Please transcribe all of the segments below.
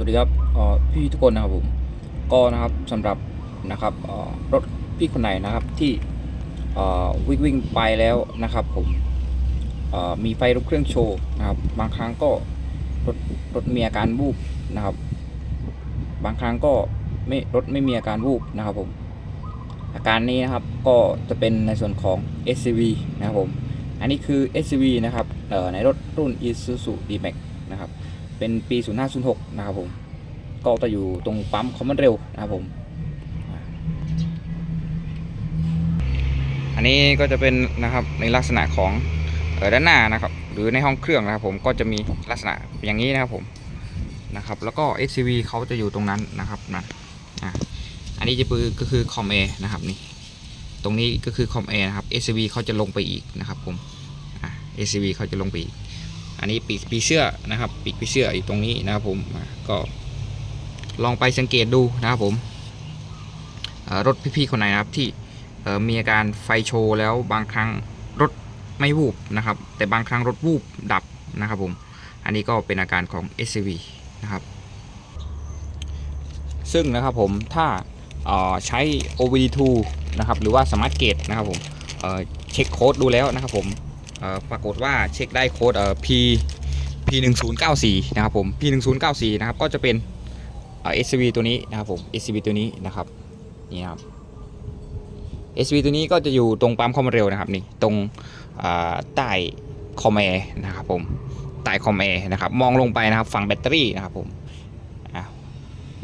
สวัสดีครับพี่ทุกคนนะครับผมก็นะครับสำหรับนะครับรถพี่คนไหนนะครับที่วิ่งวิ่งไปแล้วนะครับผมมีไฟรถเครื่องโชว์นะครับบางครั้งก็รถรถมีอาการวูบนะครับ บางครั้งก็ไม่รถไม่มีอาการวูบนะครับผมอาการนี้นะครับก็จะเป็นในส่วนของ SCV นะครับผมอันนี้คือ SCV นะครับในรถรุ่น Isuzu D-Max นะครับ เป็นปี 0506 นะครับผม ก็จะอยู่ตรงปั๊มคอมมอนเร็วนะครับผม อันนี้ก็จะเป็นนะครับในลักษณะของออด้านหน้านะครับ หรือในห้องเครื่องนะครับผมก็จะมีลักษณะอย่างนี้นะครับผมนะครับแล้วก็ SCV เขาจะอยู่ตรงนั้นนะครับนะอะอันนี้จะคือก็คือคอมเอนะครับนี่ตรงนี้ก็คือคอมเอนะครับ SCV เขาจะลงไปอีกนะครับผมอะ SCV เขาจะลงไปอีก อันนี้ปีกปีเสื้อนะครับ ปีกปีเสื้ออยู่ตรงนี้นะครับผมก็ลองไปสังเกตดูนะครับผมรถพี่ๆคนไหนนะครับที่มีอาการไฟโชว์แล้วบางครั้งรถไม่วูบนะครับ แต่บางครั้งรถวูบดับนะครับผมอันนี้ก็เป็นอาการของ SCV นะครับ ซึ่งนะครับผมถ้าใช้ OBD2 นะครับหรือว่า Smart Gate นะครับผมเเช็คโค้ดดูแล้วนะครับผม ปรากฏว่าเช็คได้โค้ดเอ่อ P P 1 0 9 4นะครับผม P 1 0 9 4นะครับก็จะเป็นเอ่อ SCV ตัวนี้นะครับผม SCV ตัวนี้นะครับนี่นะครับ SCV ตัวนี้ก็จะอยู่ตรงปั๊มความเร็วนะครับนี่ตรงใต้คอมแอร์นะครับผมใต้คอมแอร์นะครับมองลงไปนะครับฝั่งแบตเตอรี่นะครับผม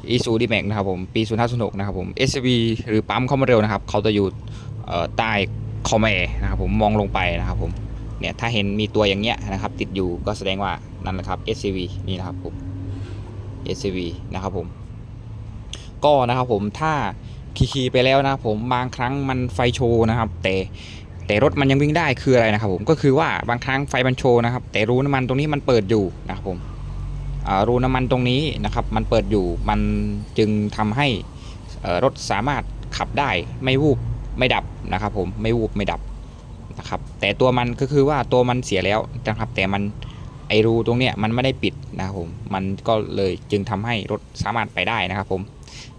อีซูดีแม็กนะครับผมปี 0 5 0 6นะครับผม SCV หรือปั๊มความเร็วนะครับเขาจะอยู่ใต้คอมแอร์นะครับผมมองลงไปนะครับผม เนี่ยถ้าเห็นมีตัวอย่างเงี้ยนะครับ ติดอยู่ก็แสดงว่านั่นแหละครับ SCV นี่นะครับผม SCV นะครับผม ก็นะครับผมถ้าขี่ไปแล้วนะครับผมบางครั้งมันไฟโชว์นะครับ แต่แต่รถมันยังวิ่งได้คืออะไรนะครับ ผมก็คือว่าบางครั้งไฟมันโชว์นะครับ แต่รูน้ำมันตรงนี้มันเปิดอยู่นะครับผมรูน้ำมันตรงนี้นะครับ มันเปิดอยู่มันจึงทำให้รถสามารถขับได้ไม่วูบไม่ดับนะครับ ผมไม่วูบไม่ดับ นะครับ แต่ตัวมันก็คือว่าตัวมันเสียแล้วนะครับ แต่มันไอรูตรงเนี้ยมันไม่ได้ปิดนะครับผมมันก็เลยจึงทำให้รถสามารถไปได้นะครับผม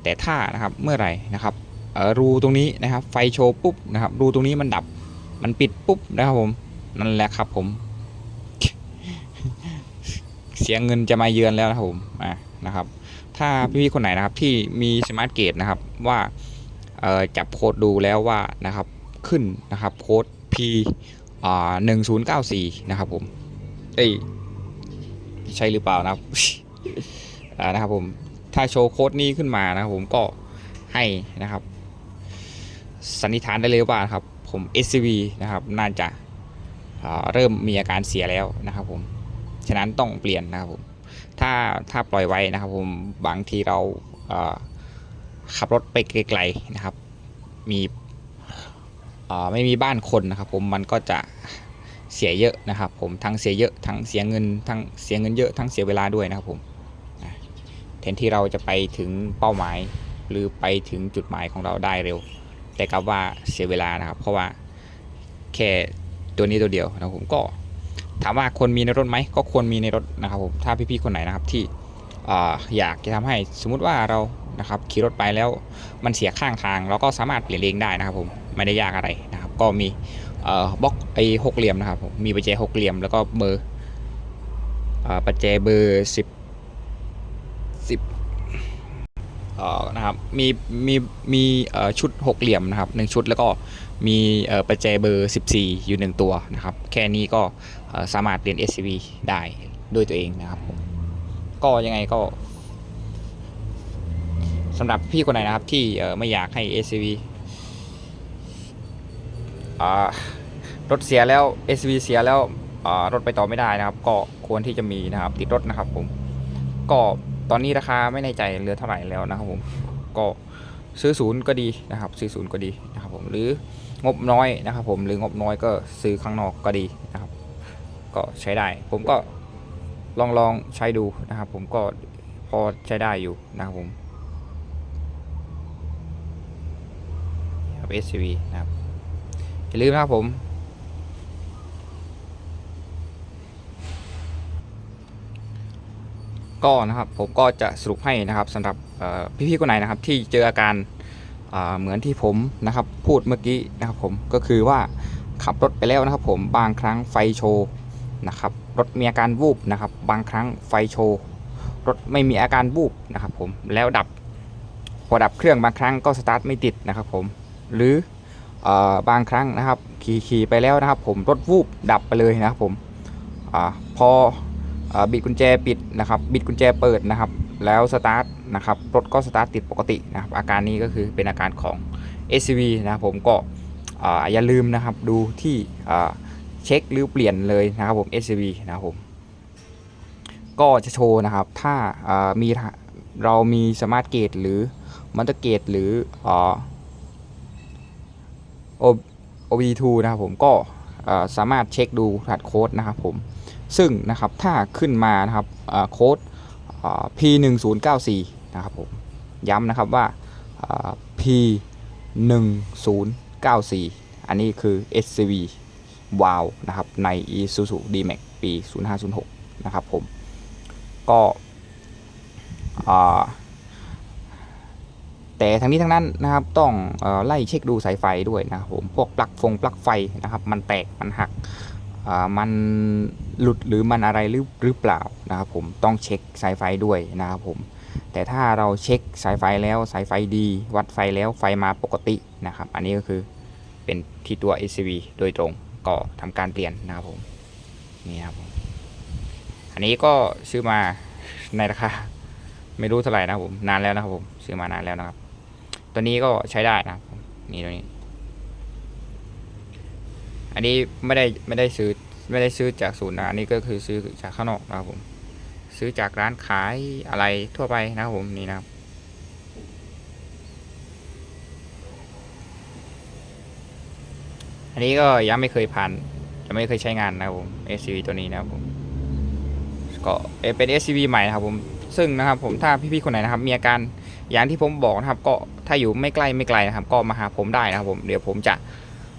แต่ถ้านะครับเมื่อไหร่นะครับรูตรงนี้นะครับ ไฟโชว์ปุ๊บนะครับ รูตรงนี้มันดับมันปิดปุ๊บนะครับผมนั่นแหละครับผม เสียเงินจะมาเยือนแล้วนะครับผมอะนะครับ ถ้าพี่ๆคนไหนนะครับที่มีสมาร์ทเกตนะครับว่าจับโค้ดดูแล้วว่านะครับขึ้นนะครับโค้ด P หนึ่งศูนย์เก้าสี่นะครับผม เอ้ย ใช่หรือเปล่านะครับนะครับผม ถ้าโชว์โค้ดนี้ขึ้นมานะครับผมก็ให้นะครับ สันนิษฐานได้เลยว่านะครับ ผม SCV นะครับ น่าจะอ่าเริ่มมีอาการเสียแล้วนะครับผม ฉะนั้นต้องเปลี่ยนนะครับผม ถ้าถ้าปล่อยไว้นะครับผม บางทีเราเอ่อขับรถไปไกลๆนะครับ มี ไม่มีบ้านคนนะครับ ผมมันก็จะเสียเยอะนะครับ ผมทั้งเสียเยอะทั้งเสียเงินทั้งเสียเงินเยอะทั้งเสียเวลาด้วยนะครับผมแทนที่เราจะไปถึงเป้าหมาย หรือไปถึงจุดหมายของเราได้เร็ว แต่กลับว่าเสียเวลานะครับ เพราะว่าแค่ตัวนี้ตัวเดียวนะครับผมก็ถามว่าควรมีในรถไหมก็ควรมีในรถนะครับผมถ้าพี่ๆคนไหนนะครับที่ออยากจะทำให้สมมุติว่าเรานะครับขี่รถไปแล้วมันเสียข้างทางเราก็สามารถเปลี่ยนเองได้นะครับผม ไม่ได้ยากอะไรนะครับ ก็มีเอ่อบล็อกไอ้หกเหลี่ยมนะครับ มีประแจหกเหลี่ยมแล้วก็เบอร์อ่าประแจเบอร์สิบสิบเอ่อนะครับมีมีมีเอ่อชุดหกเหลี่ยมนะครับหนึ่งชุดแล้วก็มีเอ่อประแจเบอร์ 14 อยู่หนึ่งตัวนะครับ แค่นี้ก็เอ่อสามารถเรียน SCV ได้ด้วยตัวเองนะครับ ก็ยังไงก็สำหรับพี่คนไหนนะครับที่ไม่อยากให้ SCV รถเสียแล้ว SCV เสียแล้วรถไปต่อไม่ได้นะครับ ก็ควรที่จะมีนะครับ ติดรถนะครับผม ก็ตอนนี้ราคาไม่แน่ใจเหลือเท่าไหร่แล้วนะครับผม ก็ซื้อศูนย์ก็ดีนะครับ ซื้อศูนย์ก็ดีนะครับผม หรืองบน้อยนะครับ ผม หรืองบน้อยก็ซื้อข้างนอกก็ดีนะครับ ก็ใช้ได้ ผมก็ลองลองใช้ดูนะครับ ผมก็พอใช้ได้อยู่นะครับผมครับ SCV นะครับ อย่าลืมนะครับผม ก็นะครับผมก็จะสรุปให้นะครับสำหรับพี่ๆคนไหนนะครับ ที่เจออาการเหมือนที่ผมนะครับพูดเมื่อกี้นะครับผมก็คือว่าขับรถไปแล้วนะครับ ผมบางครั้งไฟโชว์นะครับรถมีอาการวูบนะครับ บางครั้งไฟโชว์รถไม่มีอาการวูบนะครับ ผมแล้วดับพอดับเครื่องบางครั้งก็สตาร์ทไม่ติดนะครับ ผมหรือ บางครั้งนะครับ ขี่ขี่ไปแล้วนะครับ ผมรถวูบดับไปเลยนะครับผมอพออบิดกุญแจปิดนะครับ บิดกุญแจเปิดนะครับ แล้วสตาร์ทนะครับรถก็สตาร์ทติดปกตินะครับ อาการนี้ก็คือเป็นอาการของ SCV นะครับผมก็อย่าลืมนะครับดูที่เช็คหรือเปลี่ยนเลยนะครับผม SCV นะครับผมก็จะโชว์นะครับถ้ามีเรามีสมาร์ทเกตหรือมอเตอร์เกตหรืออ OB2 นะครับผมก็สามารถเช็คดูรหัสโค้ดนะครับผมซึ่งนะครับถ้าขึ้นมานะครับโค้ด P1094 นะครับผมย้ำนะครับว่า P1094 อันนี้คือ SCV Wow นะครับใน Isuzu D-Max ปี 0506 นะครับผมก็อ่า แต่ทั้งนี้ทั้งนั้นนะครับต้องออไล่เช็คดูสายไฟด้วยนะครับผมพวกปลั๊กฟงปลั๊กไฟนะครับ มันแตกมันหักมันหลุดหรือมันอะไรหรือหรือเปล่านะครับผมต้องเช็คสายไฟด้วยนะครับผมแต่ถ้าเราเช็คสายไฟแล้วสายไฟดี วัดไฟแล้วไฟมาปกตินะครับ อันนี้ก็คือเป็นที่ตัว ACV โดยตรงก็ทำการเปลี่ยนนะครับผมนี่ครับผมอันนี้ก็ซื้อมาในราคาไม่รู้เท่าไหร่นะครับผมนานแล้วนะครับผมซื้อมานานแล้วนะครับ ตัวนี้ก็ใช้ได้นะครับผมนี่ตัวนี้ อันนี้ไม่ได้ไม่ได้ซื้อไม่ได้ซื้อจากศูนย์นะอันนี้ก็คือซื้อจากข้างนอกนะครับผม ซื้อจากร้านขายอะไรทั่วไปนะครับผมนี่นะครับอันนี้ก็ยังไม่เคยผ่านยังไม่เคยใช้งานนะครับผม SCV ตัวนี้นะครับผมก็เป็น SCV ใหม่นะครับผมซึ่งนะครับผมถ้าพี่ๆคนไหนนะครับ มีอาการอย่างที่ผมบอกนะครับก็ ถ้าอยู่ไม่ใกล้ไม่ไกลนะครับ ก็มาหาผมได้นะครับผมเดี๋ยวผมจะ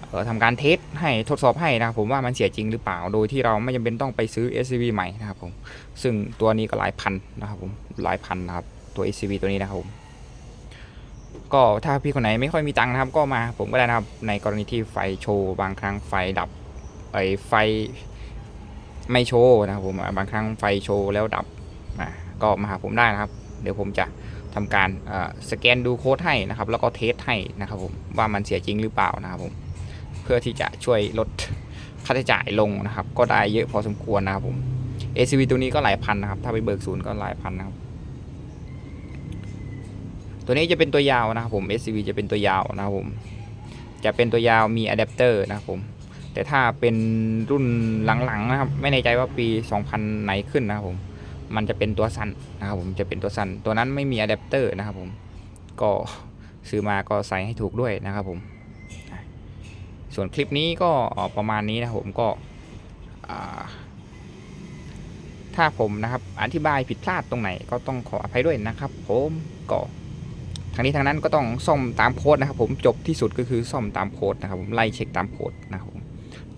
เอ่อทำการเทสให้ทดสอบให้นะครับผมว่ามันเสียจริงหรือเปล่า โดยที่เราไม่จำเป็นต้องไปซื้อ SCV ใหม่นะครับผมซึ่งตัวนี้ก็หลายพันนะครับผมหลายพันนะครับตัว SCV ตัวนี้นะครับผมก็ถ้าพี่คนไหนไม่ค่อยมีตังค์นะครับ ก็มาผมก็ได้นะครับในกรณีที่ไฟโชว์บางครั้งไฟดับไอไฟไม่โชว์นะครับผมบางครั้งไฟโชว์แล้วดับก็มาหาผมได้นะครับ เดี๋ยวผมจะ ทำการสแกนดูโค้ดให้นะครับ แล้วก็เทสให้นะครับผมว่ามันเสียจริงหรือเปล่านะครับผมเพื่อที่จะช่วยลดค่าใช้จ่ายลงนะครับ ก็ได้เยอะพอสมควรนะครับผม ACV ตัวนี้ก็หลายพันนะครับ ถ้าไปเบิกศูนย์ก็หลายพันนะครับ ตัวนี้จะเป็นตัวยาวนะครับผม SCV จะเป็นตัวยาวนะครับผม จะเป็นตัวยาวมีอะแดปเตอร์นะครับผม แต่ถ้าเป็นรุ่นหลังๆนะครับ ไม่แน่ใจว่าปี 2000 ไหนขึ้นนะครับผม มันจะเป็นตัวสั้นนะครับผมจะเป็นตัวสั้นตัวนั้นไม่มีอะแดปเตอร์นะครับผมก็ซื้อมาก็ใส่ให้ถูกด้วยนะครับผมส่วนคลิปนี้ก็ประมาณนี้นะผมก็ถ้าผมนะครับอธิบายผิดพลาดตรงไหนก็ต้องขออภัยด้วยนะครับ ผมก็ทางนี้ทางนั้นก็ต้องซ่อมตามโค้ดนะครับผมจบที่สุดก็คือซ่อมตามโค้ดนะครับผมไล่เช็คตามโค้ดนะครับผม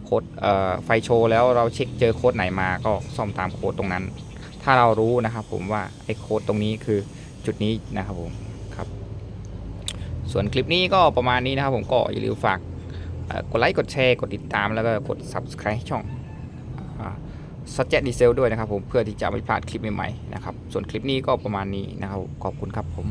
โค้ดเอ่อไฟโชว์แล้วเราเช็คเจอโค้ดไหนมาก็ซ่อมตามโค้ดตรงนั้น ถ้าเรารู้นะครับผมว่าไอ้โค้ดตรงนี้คือจุดนี้นะครับผมครับ ส่วนคลิปนี้ก็ประมาณนี้นะครับผมก็อย่าลืมฝากกดไลค์กดแชร์กดติดตามแล้วก็กด subscribe ช่องสัจเจดีเซลด้วยนะครับผมเพื่อที่จะไม่พลาดคลิปใหม่ๆนะครับส่วนคลิปนี้ก็ประมาณนี้นะครับขอบคุณครับผม